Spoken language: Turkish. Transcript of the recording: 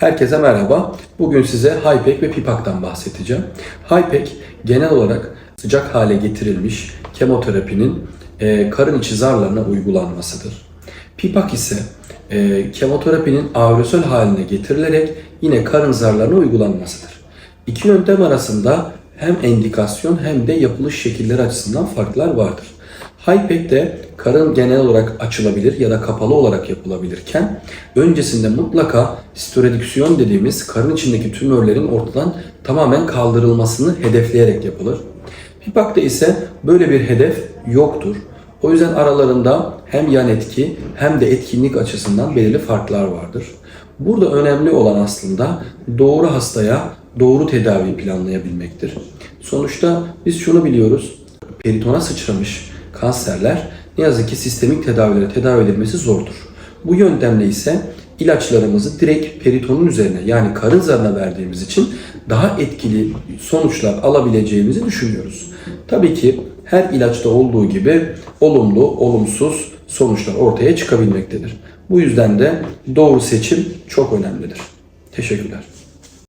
Herkese merhaba. Bugün size HIPEC ve PIPAC'tan bahsedeceğim. HIPEC genel olarak sıcak hale getirilmiş kemoterapinin e, karın içi zarlarına uygulanmasıdır. PIPAC ise e, kemoterapinin aerosol haline getirilerek yine karın zarlarına uygulanmasıdır. İki yöntem arasında hem endikasyon hem de yapılış şekilleri açısından farklar vardır. HIPEC'te karın genel olarak açılabilir ya da kapalı olarak yapılabilirken öncesinde mutlaka historedüksiyon dediğimiz karın içindeki tümörlerin ortadan tamamen kaldırılmasını hedefleyerek yapılır. PIPAC'te ise böyle bir hedef yoktur. O yüzden aralarında hem yan etki hem de etkinlik açısından belirli farklar vardır. Burada önemli olan aslında doğru hastaya doğru tedavi planlayabilmektir. Sonuçta biz şunu biliyoruz. Peritona sıçramış kanserler ne yazık ki sistemik tedavilere tedavi edilmesi zordur. Bu yöntemle ise ilaçlarımızı direkt peritonun üzerine yani karın zarına verdiğimiz için daha etkili sonuçlar alabileceğimizi düşünüyoruz. Tabii ki her ilaçta olduğu gibi olumlu, olumsuz sonuçlar ortaya çıkabilmektedir. Bu yüzden de doğru seçim çok önemlidir. Teşekkürler.